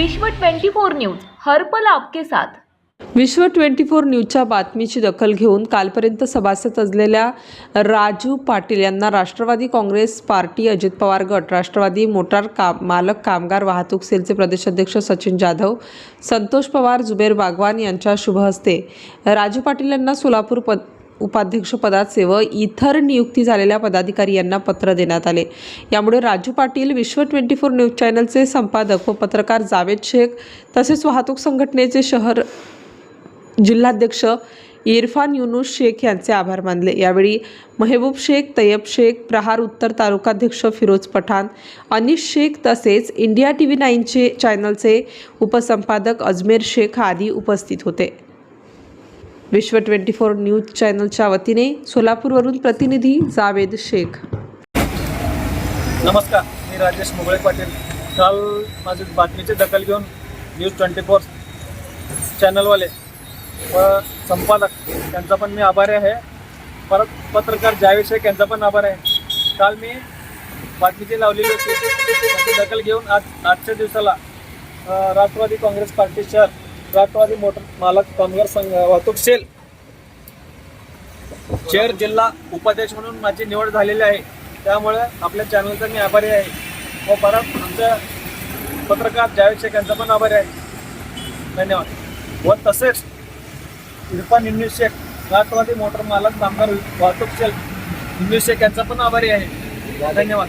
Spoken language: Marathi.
विश्व 24 न्यूज हर पल आपके साथ. विश्व ट्वेंटी फोर न्यूजच्या बातमीची दखल घेऊन कालपर्यंत सभासद असलेल्या राजू पाटील यांना राष्ट्रवादी काँग्रेस पार्टी अजित पवार गट राष्ट्रवादी मोटार काम मालक कामगार वाहतूक सेलचे प्रदेशाध्यक्ष सचिन जाधव संतोष पवार जुबेर बागवान यांच्या शुभहस्ते. राजू पाटील यांना सोलापूर पद उपाध्यक्षपदाचे व इतर नियुक्ती झालेल्या पदाधिकारी यांना पत्र देण्यात आले. यामुळे राजू पाटील विश्व ट्वेंटी फोर न्यूज चॅनलचे संपादक व पत्रकार जावेद शेख तसेच वाहतूक संघटनेचे शहर जिल्हाध्यक्ष इरफान युनुस शेख यांचे आभार मानले. यावेळी महेबूब शेख तय्यब शेख प्रहार उत्तर तालुकाध्यक्ष फिरोज पठाण अनिश शेख तसेच इंडिया टी व्ही नाईनचे चॅनलचे उपसंपादक अजमेर शेख आदी उपस्थित होते. विश्व ट्वेंटी फोर न्यूज चॅनलच्या वतीने सोलापूरवरून प्रतिनिधी जावेद शेख. नमस्कार मी राजेश मुगळे पाटील. काल माझी बातमीची दखल घेऊन न्यूज ट्वेंटी फोर चॅनलवाले व संपादक यांचा पण मी आभारी आहे. परत पत्रकार जावेद शेख यांचा पण आभार आहे. काल मी बातमीची लावलेली होती. त्याची दखल घेऊन आज आजच्या दिवसाला राष्ट्रवादी काँग्रेस पार्टी शहर राष्ट्रवादी मोटर मालक कामगार संघ वाहतूक सेल. चेअर जिल्हा उपाध्यक्ष म्हणून माझी निवड झालेली आहे. त्यामुळे आपल्या चॅनलचा मी आभारी आहे. व परत आमच्या पत्रकार जावेद शेख यांचा पण आभारी आहे. धन्यवाद. व तसेच इरफान इंग्लिश शेख राष्ट्रवादी मोटर मालक कामगार वाहतूक सेल इंग्लिश शेख यांचा पण आभारी आहे. धन्यवाद.